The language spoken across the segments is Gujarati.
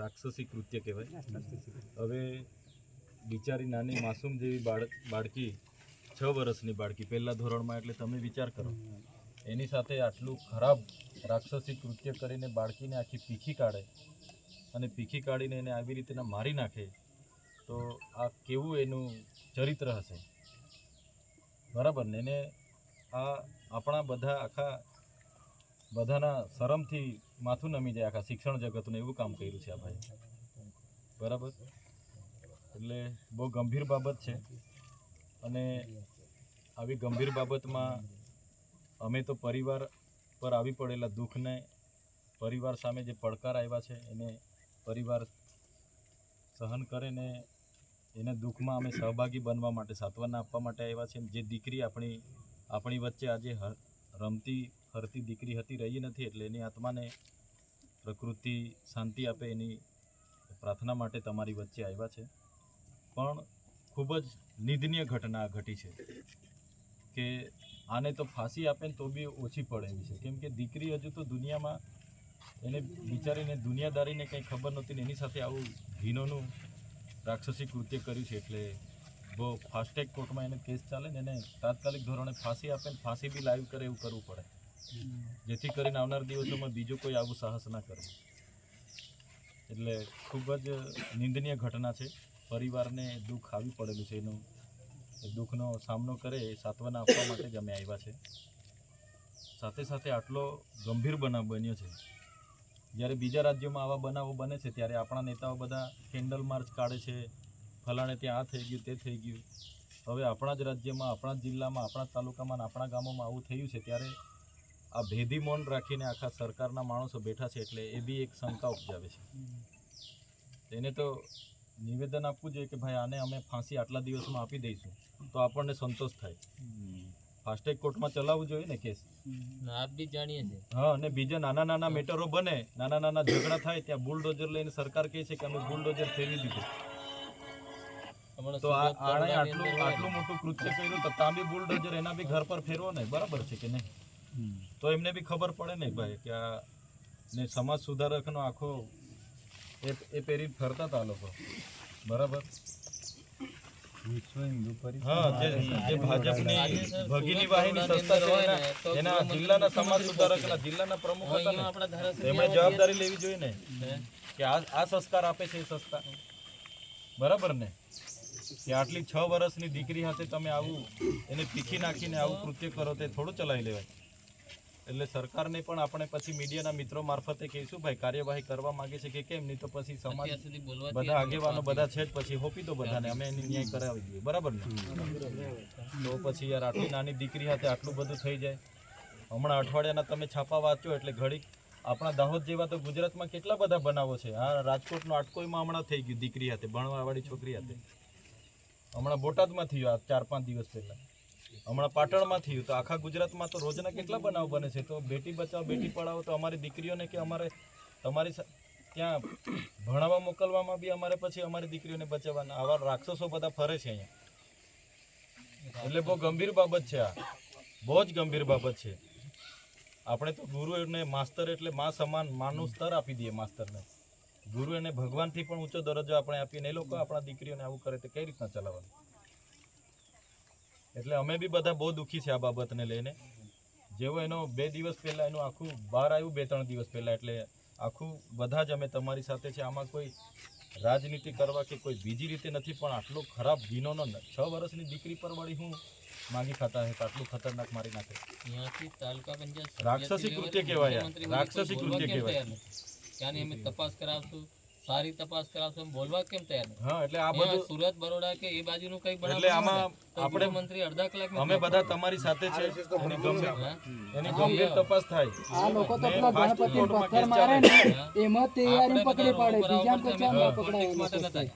રાક્ષસી કૃત્ય કહેવાય. હવે બિચારી નાની માસૂમ જેવી બાળકી છ વર્ષની બાળકી, પહેલા ધોરણમાં એટલે તમે વિચાર કરો. એની સાથે આટલું ખરાબ રાક્ષસી કૃત્ય કરીને બાળકીને આખી પીખી કાઢે અને પીખી કાઢીને એને આવી રીતે મારી નાખે, તો આ કેવું એનું ચરિત્ર હશે? બરાબર ને? એને આ આપણા બધા આખા બધાના શરમથી માથું નમી જાય આખા શિક્ષણ જગતનું એવું કામ કર્યું છે આ ભાઈ બરાબર? એટલે બહુ ગંભીર બાબત છે. અને આવી ગંભીર બાબતમાં અમે તો પરિવાર પર આવી પડેલા દુઃખને પરિવાર સામે જે પડકાર આવ્યા છે, એને પરિવાર સહન કરે ને એને દુઃખમાં અમે સહભાગી બનવા માટે, સાંત્વના આપવા માટે આવ્યા છે. જે દીકરી આપણી આપણી વચ્ચે આજે રમતી, ફરતી દીકરી હતી, રહી નથી એટલે એની આત્માને પ્રકૃતિ શાંતિ આપે એની પ્રાર્થના માટે તમારી વચ્ચે આવ્યા છે. પણ ખૂબ જ નિંદનીય ઘટના ઘટી છે કે આને તો ફાંસી આપે ને તો બી ઓછી પડે એવી છે. કેમ કે દીકરી હજુ તો દુનિયામાં એને બિચારીને દુનિયાદારીને કંઈ ખબર નહોતી ને એની સાથે આવું ઘીનોનું રાક્ષસી કૃત્ય કર્યું છે એટલે બહુ ફાસ્ટેગ કોર્ટમાં એને કેસ ચાલે ને એને તાત્કાલિક ધોરણે ફાંસી આપે ને ફાંસી બી લાઈવ કરે એવું કરવું પડે. જેથી કરીને આવનાર દિવસોમાં બીજું કોઈ આવું સાહસ ના કરે. એટલે ખૂબ જ નિંદનીય ઘટના છે. પરિવારને દુઃખ આવી પડેલું છે. એનું દુઃખનો સામનો કરે એ સાંત્વના આપવા માટે જ અમે આવ્યા છે. સાથે સાથે આટલો ગંભીર બનાવ બન્યો છે. જ્યારે બીજા રાજ્યોમાં આવા બનાવો બને છે, ત્યારે આપણા નેતાઓ બધા કેન્ડલ માર્ચ કાઢે છે. ફલાણે ત્યાં આ થઈ ગયું તે થઈ ગયું. હવે આપણા જ રાજ્યમાં આપણા જ જિલ્લામાં આપણા જ તાલુકામાં આપણા ગામોમાં આવું થયું છે ત્યારે આ ભેદી મૌન રાખીને આખા સરકારના માણસો બેઠા છે એટલે એ બી એક શંકા ઉપજાવે છે. એને તો નિવેદન આપવું જોઈએ કે ભાઈ આને અમે ફાંસી આટલા દિવસમાં આપી દઈશું તો આપણને સંતોષ થાય. ફાસ્ટેગ કોર્ટમાં ચલાવવું જોઈએ ને કેસ? આપ બી જાણીએ છીએ. હા અને બીજા નાના નાના મેટરો બને નાના નાના ઝઘડા થાય ત્યાં બુલડોઝર લઈને સરકાર કહે છે કે અમે બુલડોઝર ફેરવી દીધું. તો આણે આટલું આટલું મોટું કૃત્ય કર્યું તો તાંબી બુલડોઝર એના બી ઘર પર ફેરવો ને બરાબર છે કે નહીં? તો એમને બી ખબર પડે ને ભાઈ કે આ ને સમાજ સુધારકનો આખો એ એ પેરી ફરતા હતા લોકો. બરાબર? હા જે જે ભાજપની ભગીની વાહિની સંસ્થા છે એના- એના જિલ્લાના સમાજ સુધારકના જિલ્લાના પ્રમુખ હતા ને તેમણે જવાબદારી લેવી જોઈએ ને કે આ આ સંસ્કાર આપે છે એ સંસ્થા બરાબર ને? કે આટલી છ વર્ષની દીકરી સાથે તમે આવું એને પીખી નાખીને આવું કૃત્ય કરો તે થોડું ચલાવી લેવાય. એટલે સરકારને પણ આપણે પછી મીડિયાના મિત્રો મારફતે કહીશું ભાઈ કાર્યવાહી કરવા માંગે છે કે કેમ? નહીં તો પછી સમાજ બધા આગેવાનો બધા છે જ પછી હોપી તો બધાને. અમે એની ન્યાય કરાવી દઈએ. બરાબર ને? તો પછી યાર આટલી નાની દીકરી સાથે આટલું બધું થઈ જાય. હમણાં અઠવાડિયાના તમે છાપા વાંચો એટલે ઘડીક આપણા દાહોદ જેવા તો ગુજરાતમાં કેટલા બધા બનાવો છે. આ રાજકોટનો આટકોઈમાં હમણાં થઈ ગયું દીકરી હાથે ભણવાવાળી છોકરી હાથે હમણાં બોટાદમાં થયું આ ચાર પાંચ દિવસ પહેલાં. હમણાં પાટણમાં થયું. તો આખા ગુજરાતમાં તો રોજના કેટલા બનાવ બને છે? તો બેટી બચાવો, બેટી પઢાવો તો અમારી દીકરીઓને કે અમારે તમારી ત્યાં ભણાવવા મોકલવામાં બી અમારે પછી અમારી દીકરીઓને બચાવવાના. આવા રાક્ષસો બધા ફરે છે અહીંયા. એટલે બહુ ગંભીર બાબત છે આ. બહુ જ ગંભીર બાબત છે. આપણે તો ગુરુ એને માસ્તર એટલે મા સમાન, માનું સ્તર આપી દઈએ માસ્તરને. ગુરુ અને ભગવાનથી પણ ઊંચો દરજ્જો આપણે આપીને એ લોકો આપણા દીકરીઓને આવું કરે તો કઈ રીતના ચલાવવાનું? એટલે અમે બી બધા બહુ દુઃખી છે આ બાબતને લઈને. જેવો એનો બે દિવસ પહેલા એનું આખું બહાર આવ્યું બે ત્રણ દિવસ પહેલા એટલે આખું બધા જ અમે તમારી સાથે છે. આમાં કોઈ રાજનીતિ કરવા કે કોઈ બીજી રીતે નથી પણ આટલો ખરાબ ઘીનોનો ન- છ વર્ષની દીકરી પર વળી હું માગી ખાતા હે આટલું ખતરનાક મારી નાખે. રાક્ષસી કૃત્ય કહેવાય રાક્ષસી કૃત્ય કહેવાય. ત્યાંની અમે તપાસ કરાવશું સારી તપાસ કરાવશું એમ બોલવા કેમ તૈયાર? હા એટલે આ બધું સુરત બરોડા કે એ બાજુનું કઈ બનાવ એટલે આમાં આપણે- મંત્રી અડધા કલાક અમે બધા તમારી સાથે છે. એની ગંભીર એની ગંભીર તપાસ થાય. આ લોકો તો પેલા ગણપતિ પથ્થર મારે ને એમાં તૈયારી પકડી પાડે બીજા પોલિટિક્સ પકડાય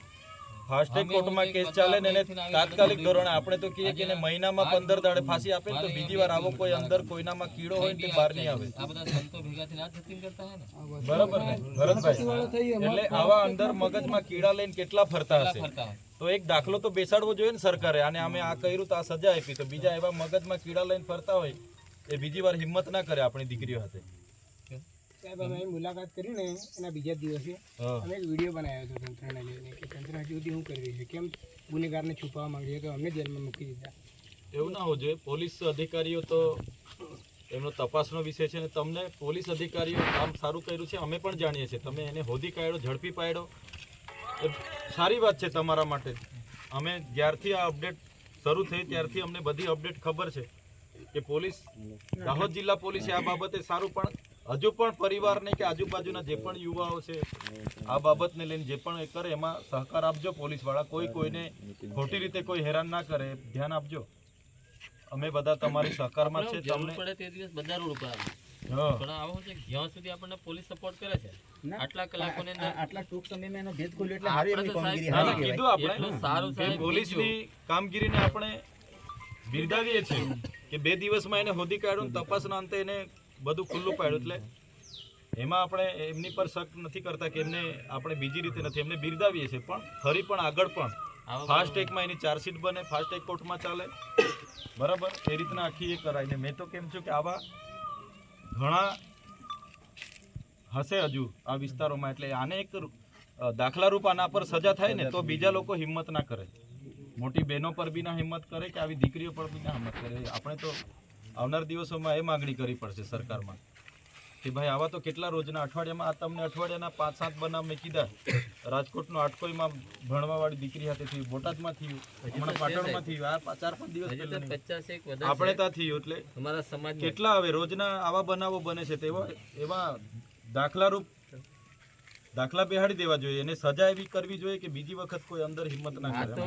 માટે ટ્રેક કોર્ટમાં કેસ ચાલે ને એને તાત્કાલિક ધોરણે આપણે તો કહીએ કે મહિનામાં પંદર દાડે ફાંસી આપે તો બીજી વાર આવો કોઈ અંદર કોઈનામાં કીડો હોય તે બહાર નહીં આવે. આ બધા સંતો ભેગા થઈને આ કરતા હોય ને? બરાબર ને? ભરતભાઈ. એટલે આવા અંદર મગજમાં કીડા લઈને કેટલા ફરતા હશે? તો એક દાખલો તો બેસાડવો જોઈએ ને સરકારે. અને અમે આ કર્યું તો આ સજા આપી. તો બીજા એવા મગજમાં કીડા લઈને ફરતા હોય એ બીજી વાર હિંમત ના કરે આપણી દીકરીઓ હાથે. સાહેબ અમે અહીં મુલાકાત કરીને એના બીજા દિવસે અમે એક વીડિયો બનાવ્યો હતો તંત્રને લઈને કે તંત્ર હજુ સુધી શું કરી રહ્યું છે? કેમ ગુનેગારને છુપાવવા માંગીએ તો અમને જેલમાં મૂકી દીધા. એવું ના હોવું જોઈએ. પોલીસ અધિકારીઓ તો એમનો તપાસનો વિષય છે ને તમને પોલીસ અધિકારીઓ કામ સારું કર્યું છે અમે પણ જાણીએ છીએ. તમે એને હોદી કાઢ્યો ઝડપી પાડ્યો એ સારી વાત છે તમારા માટે. અમે જ્યારથી આ અપડેટ શરૂ થઈ ત્યારથી અમને બધી અપડેટ ખબર છે કે પોલીસ દાહોદ જિલ્લા પોલીસે આ બાબતે સારું પણ હજુ પણ પરિવારને કે આજુબાજુના જે પણ યુવાઓ છે આ બાબતને લઈને જે પણ કરે એમાં સહકાર આપજો પોલીસવાળા. કોઈ કોઈને ખોટી રીતે કોઈ હેરાન ના કરે ધ્યાન આપજો. અમે બધા તમારી સહકારમાં છે તમને પડે તે દિવસ બધા રોડ ઉપર પણ આવો છે જ્યાં સુધી આપણને પોલીસ સપોર્ટ કરે છે આટલા કલાકોની અંદર આટલા ટૂંક સમયમાં એનો ભેદ ખોલ્યો એટલે સારી એમની કામગીરી ના, ના, હારી કીધું આપણે સારું સાહેબ પોલીસની કામગીરીને આપણે બિરદાવીએ છીએ કે બે દિવસમાં એને હોદી કાઢ્યું તપાસ તપાસના અંતે એને બધું ખુલ્લું પાડ્યું એટલે એમાં આપણે એમની પર શક નથી કરતા કે એમને આપણે બીજી રીતે નથી એમને બિરદાવીએ છીએ. પણ ફરી પણ આગળ પણ ફાસ્ટ એકમાં એની ચાર્જશીટ બને ફાસ્ટ એક કોર્ટમાં ચાલે. બરાબર? એ રીતના આખી એ કરાવીને મેં તો કેમ છું કે આવા ઘણા હશે હજુ આ વિસ્તારોમાં. એટલે આને એક દાખલારૂપ આના પર સજા થાય ને તો બીજા લોકો હિંમત ના કરે. મોટી બહેનો પર બી ના હિંમત કરે કે આવી દીકરીઓ પર બી ના હિંમત કરે. આપણે તો આવનાર દિવસોમાં એ માગણી કરવી પડશે સરકારમાં કે ભાઈ આવા તો કેટલા રોજના અઠવાડિયામાં આ તમને અઠવાડિયાના પાંચ સાત બનાવ મેં કીધા. રાજકોટનો આટકોઈમાં ભણવાવાળી દીકરી સાથે થયું બોટાદમાં થયું હમણાં પાટણમાં થયું આ ચાર પાંચ દિવસ આપણે ત્યાં થયું એટલે અમારા સમાજ કેટલા હવે રોજના આવા બનાવો બને છે તેવા એવા દાખલારૂપ દાખલા બેહાડી દેવા જોઈએ. એને સજા એવી કરવી જોઈએ કે બીજી વખત કોઈ અંદર હિંમત ના કરે.